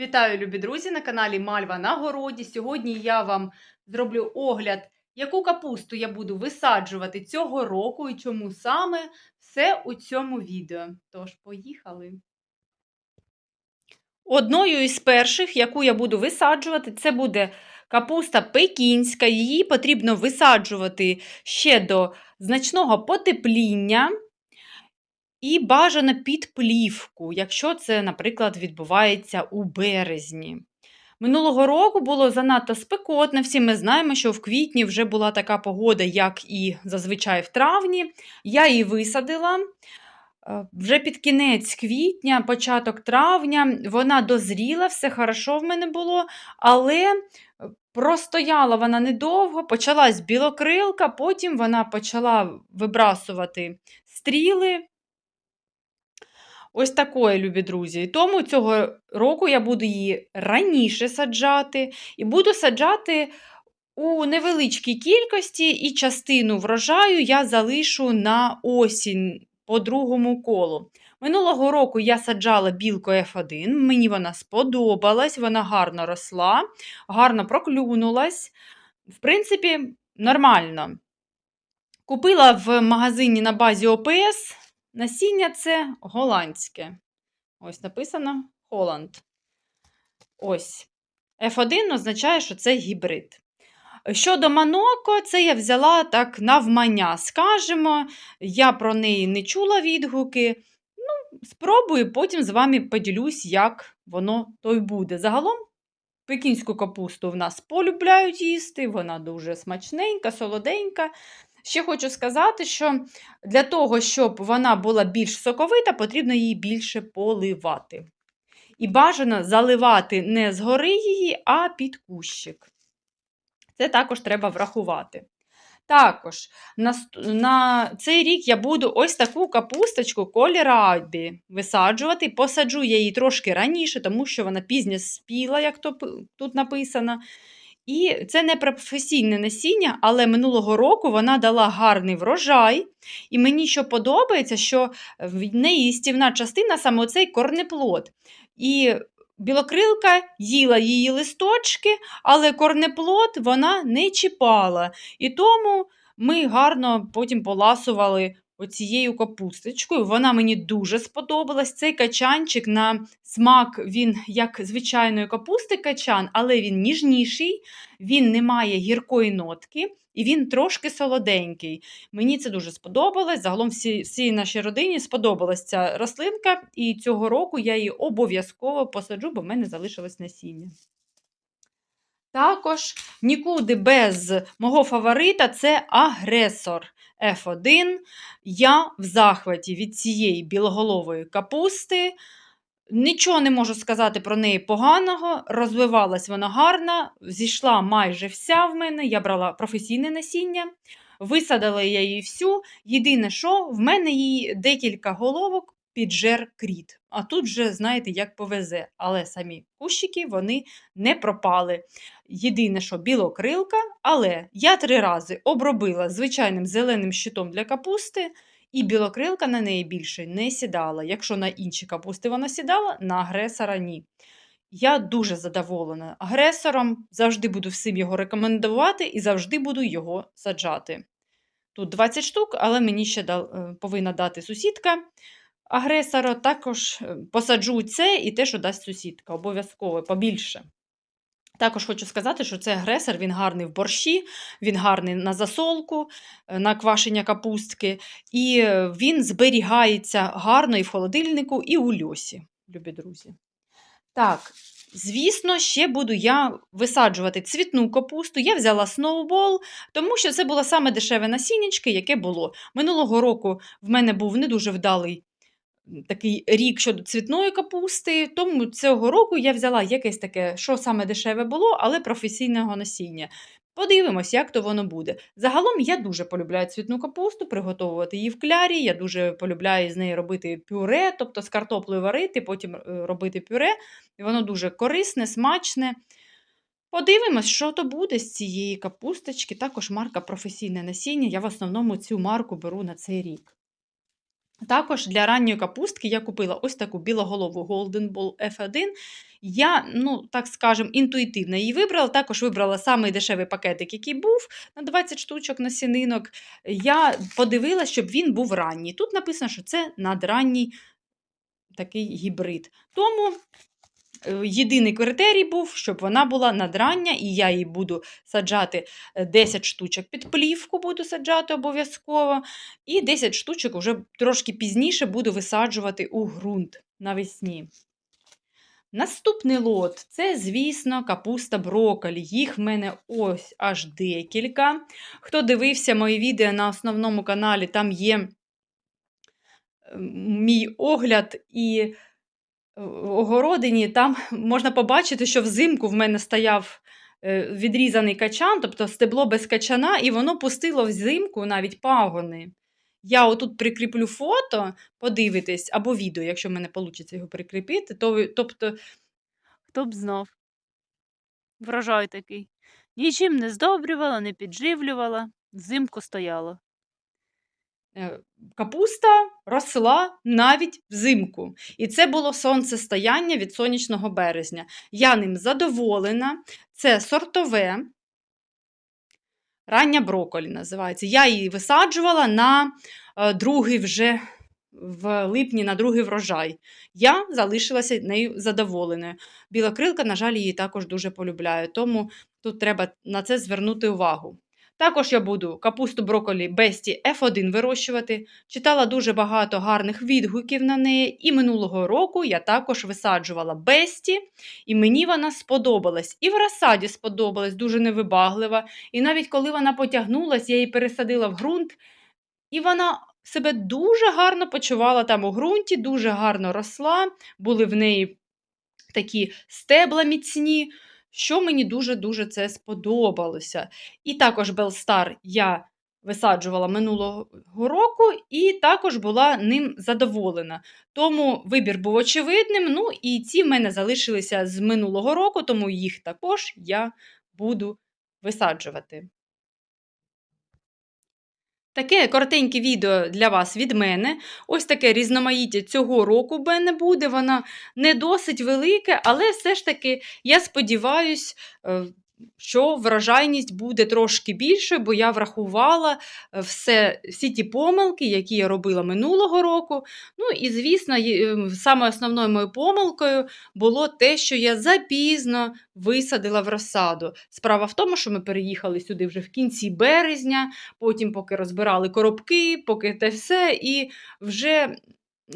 Вітаю, любі друзі, на каналі Мальва на городі. Сьогодні я вам зроблю огляд, яку капусту я буду висаджувати цього року і чому саме все у цьому відео. Тож, поїхали. Одною із перших, яку я буду висаджувати, це буде капуста пекінська. Її потрібно висаджувати ще до значного потепління. І бажано під плівку, якщо це, наприклад, відбувається у березні. Минулого року було занадто спекотно. Всі ми знаємо, що в квітні вже була така погода, як і зазвичай в травні. Я її висадила. Е, Вже під кінець квітня, початок травня, вона дозріла, все хорошо в мене було, але е, простояла вона недовго, почалась білокрилка, потім вона почала вибрасувати стріли. Ось такої, любі друзі. І тому цього року я буду її раніше саджати, і буду саджати у невеличкій кількості, і частину врожаю я залишу на осінь по другому колу. Минулого року я саджала білку F1, мені вона сподобалась, вона гарно росла, гарно проклюнулась. В принципі, нормально. Купила в магазині на базі ОПС. Насіння це голландське. Ось написано Холланд. Ось. F1 означає, що це гібрид. Щодо Маноко, це я взяла так навмання, скажемо. Я про неї не чула відгуки. Ну, Спробую, потім з вами поділюсь, як воно той буде. Загалом, пекінську капусту в нас полюбляють їсти, вона дуже смачненька, солоденька. Ще хочу сказати, що для того, щоб вона була більш соковита, потрібно її більше поливати. І бажано заливати не згори її, а під кущик. Це також треба врахувати. Також на на цей рік я буду ось таку капусточку колірабі висаджувати. Посаджу я її трошки раніше, тому що вона пізня спіла, як то тут написано. І це не професійне насіння, але минулого року вона дала гарний врожай. І мені що подобається, що в неї стівна частина саме оцей корнеплод. І білокрилка їла її листочки, але корнеплод вона не чіпала. І тому ми гарно потім поласували оцією капусточкою. Вона мені дуже сподобалась. Цей качанчик на смак, він як звичайної капусти качан, але він ніжніший, він не має гіркої нотки. І він трошки солоденький. Мені це дуже сподобалось. Загалом всій, всій нашій родині сподобалась ця рослинка, і цього року я її обов'язково посаджу, бо в мене залишилось насіння. Також нікуди без мого фаворита це агресор F1. Я в захваті від цієї білоголової капусти. Нічого не можу сказати про неї поганого. Розвивалась вона гарно, зійшла майже вся в мене. Я брала професійне насіння, висадила я її всю. Єдине, що в мене її декілька головок піджер кріт. А тут вже, знаєте, як повезе. Але самі кущики вони не пропали. Єдине, що білокрилка, але я три рази обробила звичайним зеленим щитом для капусти. І білокрилка на неї більше не сідала. Якщо на інші капусти вона сідала, на агресора ні. Я дуже задоволена агресором, завжди буду всім його рекомендувати і завжди буду його саджати. Тут 20 штук, але мені ще повинна дати сусідка агресора. Також е, посаджу це і те, що дасть сусідка, обов'язково побільше. Також хочу сказати, що цей агресор він гарний в борщі, він гарний на засолку, е, на квашення капустки, і е, він зберігається гарно і в холодильнику, і у льосі, любі друзі. Так, звісно, ще буду я висаджувати цвітну капусту. Я взяла сноубол, тому що це було саме дешеве насіннячки, яке було. Минулого року в мене був не дуже вдалий такий рік щодо цвітної капусти. Тому цього року я взяла якесь таке, що саме дешеве було, але професійного насіння. Подивимось, як то воно буде. Загалом я дуже полюбляю цвітну капусту, приготовувати її в клярі. Я дуже полюбляю з неї робити пюре, тобто з картоплею варити, потім е, робити пюре. Воно дуже корисне, смачне. Подивимось, що то буде з цієї капусточки. Також марка професійне насіння. Я в основному цю марку беру на цей рік. Також для ранньої капустки я купила ось таку білоголову Golden Ball F1. Я, ну, так скажем, інтуїтивно її вибрала. Також вибрала самий дешевий пакетик, який був на 20 штучок насінинок. Я подивилася, щоб він був ранній. Тут написано, що це надранній такий гібрид. Тому єдиний критерій був, щоб вона була надрання, і я її буду саджати е, 10 штучок під плівку, буду саджати обов'язково. І 10 штучок вже трошки пізніше буду висаджувати у ґрунт навесні. Наступний лот це, звісно, капуста брокколі. Їх в мене ось аж декілька. Хто дивився мої відео на основному каналі, там є мій огляд і е, огородині, там можна побачити, що взимку в мене стояв е, відрізаний качан, тобто стебло без качана, і воно пустило взимку навіть пагони. Я отут прикріплю фото, подивитесь, або відео, якщо в мене вийде його прикріпити, то, тобто Хто б знав. Врожай такий. Нічим не здобрювала, не підживлювала, взимку стояла. Е, капуста росла навіть взимку. І це було сонцестояння від сонячного березня. Я ним задоволена. Це сортове. Рання брокколі називається. Я її висаджувала на е, другий вже в липні на другий врожай. Я залишилася нею задоволеною. Білокрилка, на жаль, її також дуже полюбляю, тому тут треба на це звернути увагу. Також я буду капусту брокколі Бесті F1 вирощувати. Читала дуже багато гарних відгуків на неї, і минулого року я також висаджувала Бесті, і мені вона сподобалась. І в розсаді сподобалась, дуже невибаглива. І навіть коли вона потягнулась, я її пересадила в ґрунт, і вона себе дуже гарно почувала там у ґрунті, дуже гарно росла, були в неї такі стебла міцні, що мені дуже-дуже це сподобалося. І також Белстар я висаджувала минулого року і також була ним задоволена. Тому вибір був очевидним. Ну і ці в мене залишилися з минулого року, тому їх також я буду висаджувати. Таке коротеньке відео для вас від мене. Ось таке різноманіття цього року мене буде. Вона не досить велике, але все ж таки я сподіваюся, що вражайність буде трошки більше, бо я врахувала е, все, всі ті помилки, які я робила минулого року. Ну і, звісно, е, саме основною моєю помилкою було те, що я запізно висадила в розсаду. Справа в тому, що ми переїхали сюди вже в кінці березня, потім поки розбирали коробки, поки те все, і вже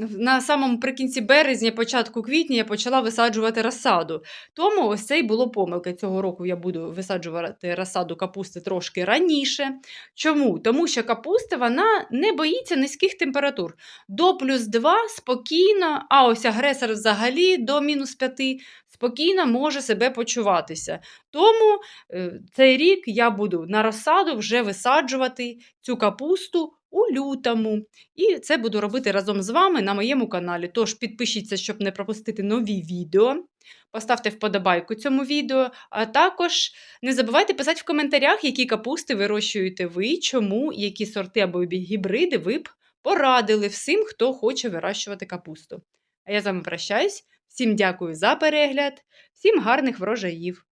на самому прикінці березня, початку квітня я почала висаджувати розсаду. Тому ось це й було помилка. Цього року я буду висаджувати розсаду капусти трошки раніше. Чому? Тому що капуста вона не боїться низьких температур. До плюс 2 спокійно, а ось агресор взагалі до мінус 5 спокійно може себе почуватися. Тому е, цей рік я буду на розсаду вже висаджувати цю капусту у лютому. І це буду робити разом з вами на моєму каналі. Тож підпишіться, щоб не пропустити нові відео. Поставте вподобайку цьому відео, а також не забувайте писати в коментарях, які капусти вирощуєте ви, чому, які сорти або гібриди ви б порадили всім, хто хоче вирощувати капусту. А я з вами прощаюсь. Всім дякую за перегляд, всім гарних врожаїв!